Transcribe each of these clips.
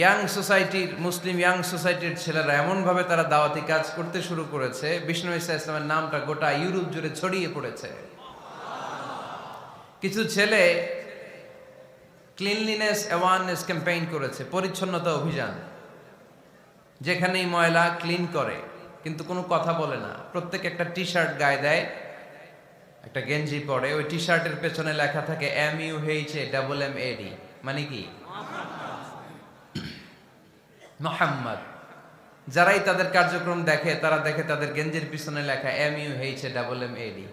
Young সোসাইটির মুসলিম young সোসাইটির ছেলেরা এমনভাবে তারা দাওয়াতি কাজ করতে শুরু করেছে, বিষ্ণু ইসা ইসলামের নামটা গোটা ইউরোপ জুড়ে ছড়িয়ে পড়েছে। কিছু ছেলে ক্লিনলিনেস অ্যাওয়ারনেস ক্যাম্পেইন করেছে, পরিচ্ছন্নতা অভিযান, যেখানেই ময়লা ক্লিন করে, কিন্তু কোনো কথা বলে না। প্রত্যেক একটা টি শার্ট গায়ে দেয়, একটা গেঞ্জি পরে, ওই টি শার্টের পেছনে লেখা থাকে M U H A double M A D মানে কি? মোহাম্মদ। যারাই তাদের কার্যক্রম দেখে, তারা দেখে তাদের গেঞ্জের পিছনে লেখা M U H double M A D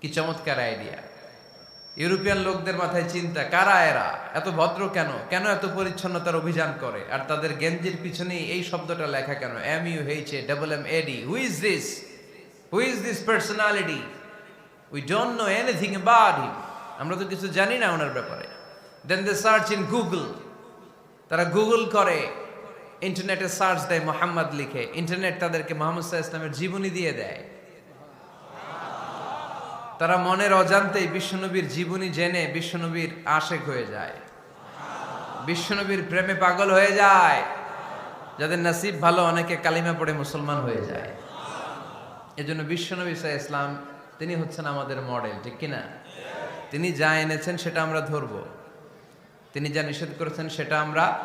কি চমৎকার আইডিয়া ইউরোপিয়ান লোকদের মাথায় চিন্তা, কারা এরা? এত ভদ্র কেন? কেন এত পরিচ্ছন্নতার অভিযান করে? আর তাদের গেঞ্জির পিছনে এই শব্দটা লেখা কেন? M U H double M A D who is this who is this personality we don't know anything about him আমরা তো কিছু জানি না ওনার ব্যাপারে। Then they search in Google তারা গুগল করে। ইন্টারনেটে সার্চ দেয় মোহাম্মদ লিখে, ইন্টারনেট তাদেরকে মোহাম্মদ ইসলামের জীবনী দিয়ে দেয়। তারা মনের অজান্তেই বিশ্বনবীর জীবনী জেনে বিশ্বনবীর আশেক হয়ে যায়। বিশ্বনবীর প্রেমে পাগল হয়ে যায়। যাদের নাসিব ভালো, অনেকে কালিমা পড়ে মুসলমান হয়ে যায়। এজন্য বিশ্বনবী সাহা ইসলাম তিনি হচ্ছেন আমাদের মডেল, ঠিক কিনা? তিনি যা এনেছেন সেটা আমরা ধরবো। তিনি যা নিষেধ করেছেন সেটা আমরা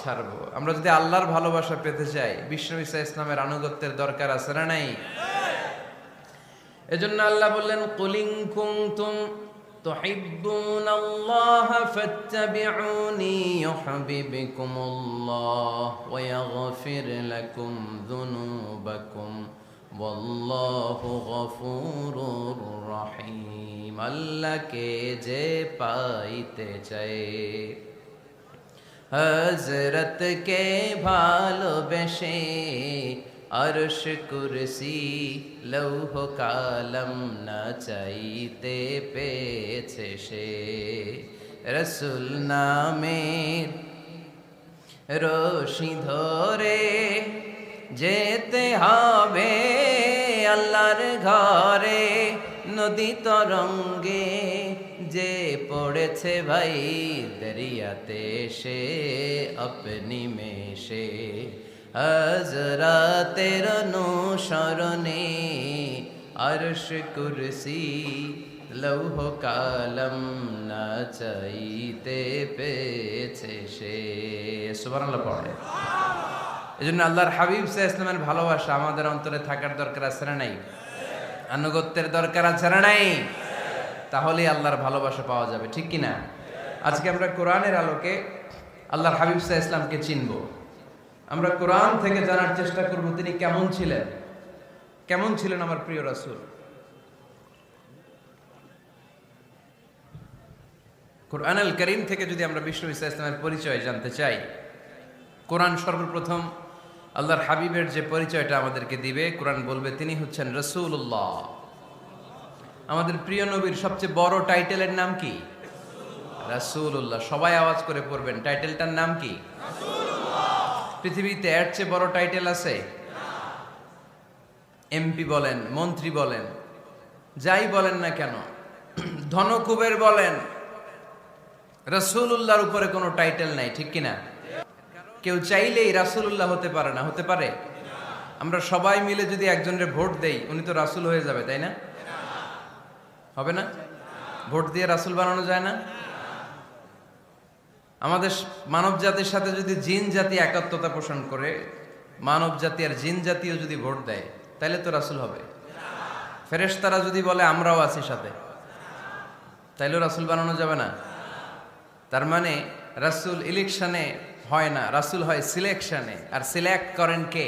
ছাড়বো আমরা যদি আল্লাহর ভালোবাসা পেতে চাই বিষ্ণু ইসা ইসলামের আনুগত্যের দরকার আছে না নাই এজন্য আল্লাহ বললেন কুলিং কুনতুম تحبون الله فاتبعوني يحببكم الله ويغفر لكم ذنوبكم والله غفور رحيم আল্লাহকে যে পাইতে চায় হজরতকে ভালোবেসে আরশ কুরসি লৌহ কালম না চাইতে পেয়েছে সে রসুল নামের রশি ধরে যেতে হবে আল্লাহর ঘরে নদী তরঙ্গে যে পড়েছে ভাই দরিয়াতে সে আপনি মেশে। হজরাতের অনুসরণে আরশ কুরসি লৌহ কালম না চাইতে পেয়েছে সে। সুবহানাল্লাহ পড়ে। এই জন্য আল্লাহর হাবিব সাহ ইসলামের ভালোবাসা আমাদের অন্তরে থাকার দরকার আছে না নাই? আনুগত্যের দরকার আছে না নাই? তাহলেই আল্লাহর ভালোবাসা পাওয়া যাবে, ঠিক কি না আজকে আমরা কোরআনের আলোকে আল্লাহর হাবিব সাহ ইসলামকে চিনব। আমরা কোরআন থেকে জানার চেষ্টা করব তিনি কেমন ছিলেন। কেমন ছিলেন আমার প্রিয় রাসূল? কোরআন আল করিম থেকে যদি আমরা বিষ্ণু ইসা ইসলামের পরিচয় জানতে চাই, কোরআন সর্বপ্রথম আল্লাহর হাবিবের যে পরিচয়টা আমাদেরকে দিবে, কোরআন বলবে তিনি হচ্ছেন রসুল্লাহ আমাদের প্রিয় নবীর সবচেয়ে বড় টাইটেলের নাম কি? রাসূলুল্লাহ। সবাই আওয়াজ করে পড়বেন। টাইটেলটার নাম কি? পৃথিবীতে এর চেয়ে বড় টাইটেল আছে? এমপি বলেন, মন্ত্রী বলেন, যাই বলেন না কেন, ধনকুবের বলেন রসুল্লাহর উপরে কোনো টাইটেল নাই, ঠিক কিনা কেউ চাইলেই রাসুল্লাহ হতে পারে না, হতে পারে? আমরা সবাই মিলে যদি একজনের ভোট দেই, উনি তো রাসুল হয়ে যাবে, তাই না? হবে না? ভোট দিয়ে রাসুল বানানো যায় না? আমাদের মানব জাতির সাথে যদি জিন জাতি একাত্মতা পোষণ করে, মানব জাতি আর জিন জাতিও যদি ভোট দেয় তাহলে তো রাসুল হবে। ফেরেশতারা যদি বলে, আমরাও আছি সাথে, তাইলেও রাসুল বানানো যাবে না। তার মানে রাসুল ইলেকশনে হয় না, রাসুল হয় সিলেকশনে। আর সিলেক্ট করেন কে?